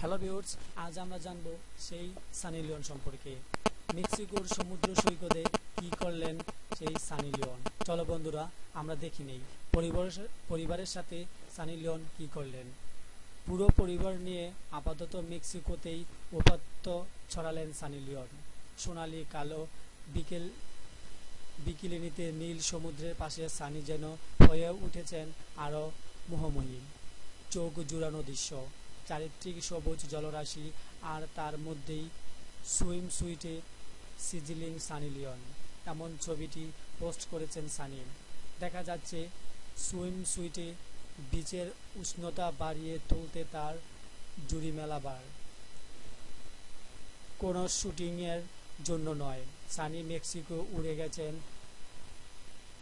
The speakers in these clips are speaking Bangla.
হ্যালো ভিউয়ার্স আজ আমরা জানব সেই সানি লিওন সম্পর্কে। মেক্সিকোর সমুদ্র সৈকতে কি করলেন সেই সানি লিওন? চলো বন্ধুরা, আমরা দেখি নেই। পরিবারের পরিবারের সাথে সানি লিওন কি করলেন? পুরো পরিবার নিয়ে আপাতত মেক্সিকোতেই উপাত্ত ছড়ালেন সানি লিওন। সোনালি, কালো, বিকেল, বিকিলিনিতে নীল সমুদ্রের পাশে সানি যেন হয়ে উঠেছেন আরও মোহময়ী। চোখ জুড়ানো দৃশ্য। চারিত্রিক সবুজ জলরাশি আর তার মধ্যেই সুইম সুইটে সিজিলিং সানি লিওন। এমন ছবিটি পোস্ট করেছেন সানি। দেখা যাচ্ছে সুইম সুইটে বিচের উষ্ণতা বাড়িয়ে তুলতে তার জুড়ি মেলাবার কোনো শুটিংয়ের জন্য নয়। সানি মেক্সিকো উড়ে গেছেন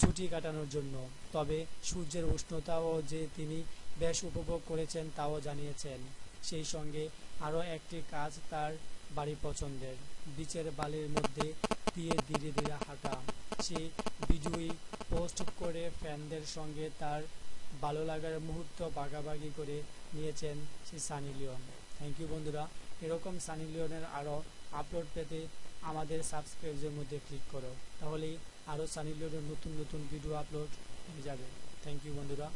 ছুটি কাটানোর জন্য। তবে সূর্যের উষ্ণতাও যে তিনি বেশ উপভোগ করেছেন তাও জানিয়েছেন। সেই সঙ্গে আরও একটি কাজ তার বাড়ি পছন্দের। বিচের বালির মধ্যে দিয়ে ধীরে ধীরে হাঁটা। সে ভিডিওই পোস্ট করে ফ্যানদের সঙ্গে তার ভালো লাগার মুহূর্ত ভাগাভাগি করে নিয়েছেন সেই সানি লিওন। থ্যাংক ইউ বন্ধুরা। এরকম সানি লিওনের আরও আপলোড পেতে আমাদের সাবস্ক্রাইবের মধ্যে ক্লিক করো। তাহলেই আরও সানি লিওনের নতুন নতুন ভিডিও আপলোড হয়ে যাবে। থ্যাংক ইউ বন্ধুরা।